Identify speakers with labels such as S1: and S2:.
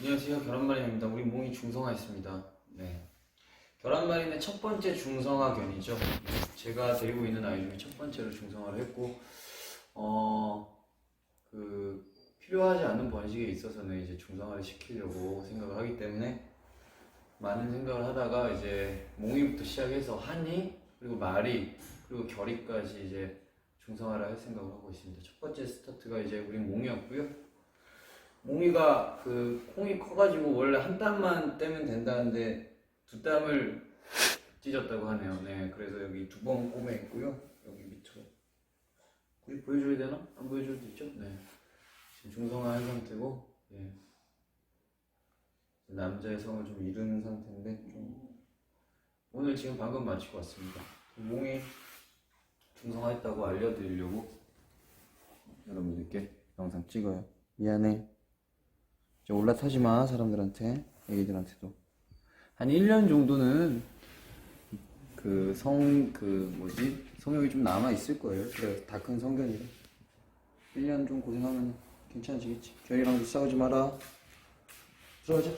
S1: 안녕하세요. 계란말이입니다. 우리 몽이 중성화했습니다. 네. 계란말이는 첫 번째 중성화견이죠. 제가 데리고 있는 아이 중에 첫 번째로 중성화를 했고, 어, 그, 필요하지 않은 번식에 있어서는 이제 중성화를 시키려고 생각을 하기 때문에 많은 생각을 하다가 이제 몽이부터 시작해서 한이, 그리고 마리, 그리고 결이까지 이제 중성화를 할 생각을 하고 있습니다. 첫 번째 스타트가 이제 우리 몽이었고요. 몽이가 그 콩이 커가지고 원래 한 땀만 떼면 된다는데 두 땀을 찢었다고 하네요. 네, 그래서 여기 두번 꼬매 있고요. 여기 밑으로 우리 보여줘야 되나? 안 보여줘도 되죠? 네. 지금 중성화한 상태고, 예. 남자의 성을 좀 잃은 상태인데 좀 오늘 지금 방금 마치고 왔습니다. 몽이 중성화했다고 알려드리려고 여러분들께 영상 찍어요. 미안해. 이제 올라타지 마 사람들한테 애기들한테도 한 1년 정도는 그 성 그 뭐지 성욕이 좀 남아 있을 거예요. 그래 다 큰 성견이라 1년 좀 고생하면 괜찮아지겠지. 결이랑도 싸우지 마라. 들어가자.